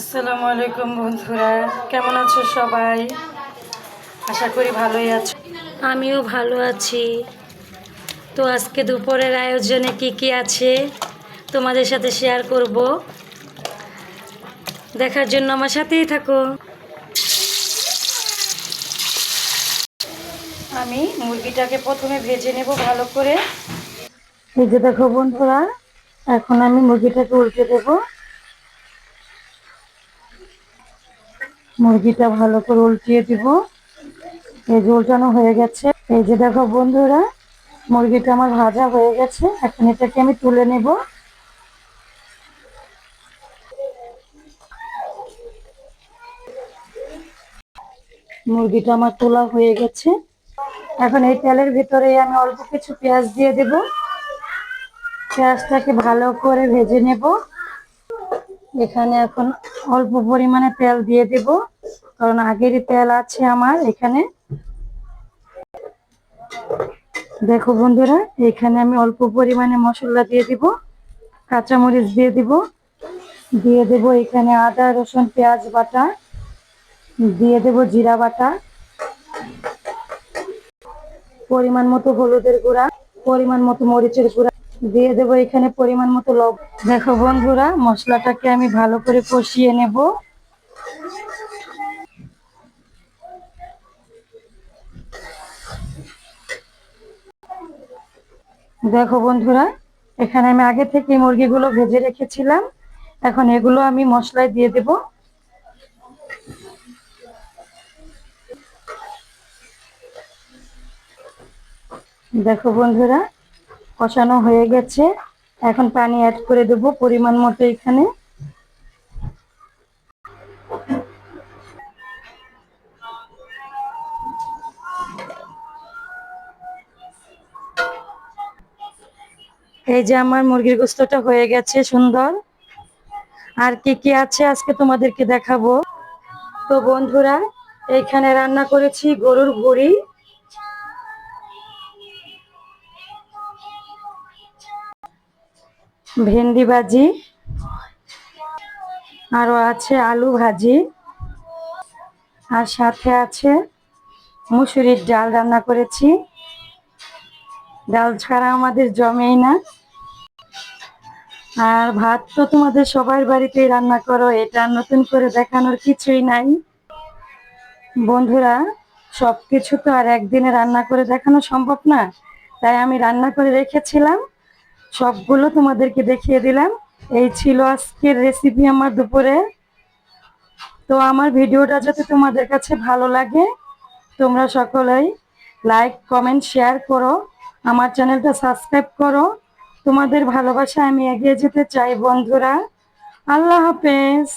আসসালামু আলাইকুম বন্ধুরা কেমন আছো সবাই? আশা করি ভালোই আছো। আমিও ভালো আছি। তো আজকে দুপুরের আয়োজনে কি কি আছে তোমাদের সাথে শেয়ার করব। দেখার জন্য আমার সাথেই থাকো। আমি মুরগিটাকে প্রথমে ভেজে নেব ভালো করে। এই যে দেখো বন্ধুরা এখন আমি মুরগিটাকে উল্টে দেবো। মুরগিটা ভালো করে উল্টিয়ে দিব। এই যে উল্টানো হয়ে গেছে। এই যে দেখো বন্ধুরা, মুরগিটা আমার ভাজা হয়ে গেছে। এখন এটাকে আমি তুলে নেব। মুরগিটা আমার তোলা হয়ে গেছে। এখন এই তেলের ভিতরে আমি অল্প কিছু পেঁয়াজ দিয়ে দেব। পেঁয়াজটাকে ভালো করে ভেজে নেব। এখানে এখন অল্প পরিমাণে তেল দিয়ে দেব। কারণ আগেরই তেল আছে আমার এখানে। দেখো বন্ধুরা, এখানে আমি অল্প পরিমাণে মশলা দিয়ে দিব, কাঁচামরিচ দিয়ে দিব, দিয়ে দেব এখানে আদা, রসুন, পেঁয়াজ বাটা, দিয়ে দেব জিরা বাটা, পরিমাণ মতো হলুদের গুঁড়া, পরিমাণ মতো মরিচের গুঁড়া দিয়ে দেবো এখানে পরিমাণ মতো লব। দেখো বন্ধুরা, মশলাটাকে আমি ভালো করে কষিয়ে নেব। দেখো বন্ধুরা, এখানে আমি আগে থেকে মুরগিগুলো ভেজে রেখেছিলাম। এখন এগুলো আমি মশলায় দিয়ে দেব। দেখো বন্ধুরা কষানো হয়ে গেছে। এখন পানি অ্যাড করে দেব পরিমাণ মতো এখানে। এই যে আমার মুরগির গোস্তটা হয়ে গেছে সুন্দর। আর কি কি আছে আজকে তোমাদেরকে দেখাবো। তো বন্ধুরা, এইখানে রান্না করেছি গরুর ভুড়ি ভেন্ডি ভাজি। আরও আছে আলু ভাজি। আর সাথে আছে মুসুরির ডাল রান্না করেছি। ডাল ছাড়া আমাদের জমেই না। আর ভাত তো তোমাদের সবার বাড়িতেই রান্না করো, এটা নতুন করে দেখানোর কিছুই নাই। বন্ধুরা সব কিছু তো আর একদিনে রান্না করে দেখানো সম্ভব না, তাই আমি রান্না করে রেখেছিলাম। সবগুলো তোমাদেরকে দেখিয়ে দিলাম। এই ছিল আজকের রেসিপি আমার দুপুরে। তো আমার ভিডিওটা যাতে তোমাদের কাছে ভালো লাগে, তোমরা সকলেই লাইক কমেন্ট শেয়ার করো। আমার চ্যানেলটা সাবস্ক্রাইব করো। তোমাদের ভালোবাসা আমি এগিয়ে যেতে চাই বন্ধুরা। আল্লাহ হাফেজ।